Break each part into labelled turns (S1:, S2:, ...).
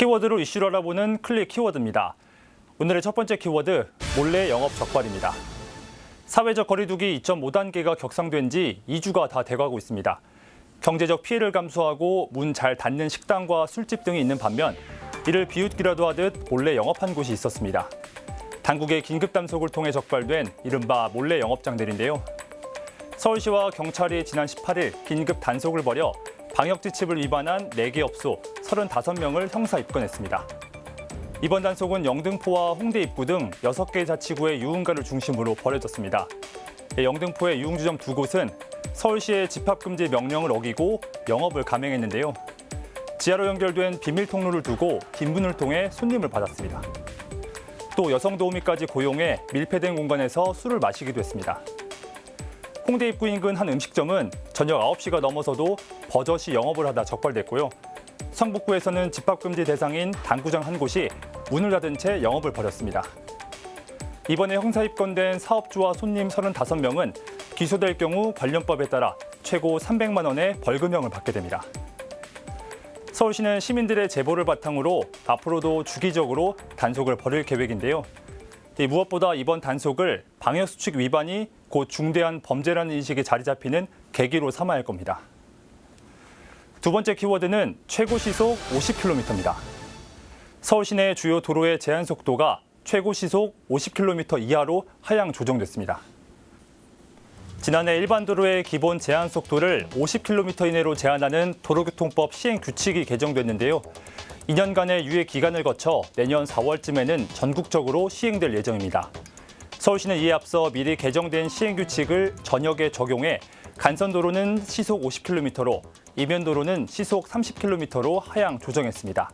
S1: 키워드로 이슈를 알아보는 클릭 키워드입니다. 오늘의 첫 번째 키워드 몰래 영업 적발입니다. 사회적 거리두기 2.5단계가 격상된 지 2주가 다 돼가고 있습니다. 경제적 피해를 감수하고 문 잘 닫는 식당과 술집 등이 있는 반면 이를 비웃기라도 하듯 몰래 영업한 곳이 있었습니다. 당국의 긴급 단속을 통해 적발된 이른바 몰래 영업장들인데요. 서울시와 경찰이 지난 18일 긴급 단속을 벌여 방역 지침을 위반한 4개 업소 35명을 형사 입건했습니다. 이번 단속은 영등포와 홍대 입구 등 6개 자치구의 유흥가를 중심으로 벌어졌습니다. 예, 영등포의 유흥주점 두 곳은 서울시의 집합금지 명령을 어기고 영업을 감행했는데요. 지하로 연결된 비밀 통로를 두고 빈문을 통해 손님을 받았습니다. 또 여성 도우미까지 고용해 밀폐된 공간에서 술을 마시기도 했습니다. 홍대 입구 인근 한 음식점은 저녁 9시가 넘어서도 버젓이 영업을 하다 적발됐고요. 성북구에서는 집합금지 대상인 당구장 한 곳이 문을 닫은 채 영업을 벌였습니다. 이번에 형사 입건된 사업주와 손님 35명은 기소될 경우 관련법에 따라 최고 300만 원의 벌금형을 받게 됩니다. 서울시는 시민들의 제보를 바탕으로 앞으로도 주기적으로 단속을 벌일 계획인데요. 이 무엇보다 이번 단속을 방역수칙 위반이 곧 중대한 범죄라는 인식이 자리 잡히는 계기로 삼아야 할 겁니다. 두 번째 키워드는 최고 시속 50km입니다. 서울 시내 주요 도로의 제한 속도가 최고 시속 50km 이하로 하향 조정됐습니다. 지난해 일반 도로의 기본 제한 속도를 50km 이내로 제한하는 도로교통법 시행 규칙이 개정됐는데요. 2년간의 유예 기간을 거쳐 내년 4월쯤에는 전국적으로 시행될 예정입니다. 서울시는 이에 앞서 미리 개정된 시행 규칙을 전역에 적용해 간선도로는 시속 50km로, 이면도로는 시속 30km로 하향 조정했습니다.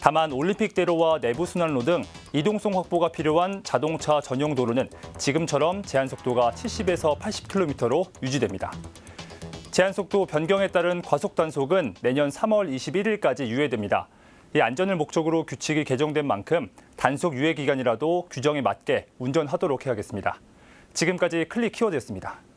S1: 다만 올림픽대로와 내부순환로 등 이동성 확보가 필요한 자동차 전용 도로는 지금처럼 제한 속도가 70에서 80km로 유지됩니다. 제한 속도 변경에 따른 과속 단속은 내년 3월 21일까지 유예됩니다. 이 안전을 목적으로 규칙이 개정된 만큼 단속 유예 기간이라도 규정에 맞게 운전하도록 해야겠습니다. 지금까지 클릭 키워드였습니다.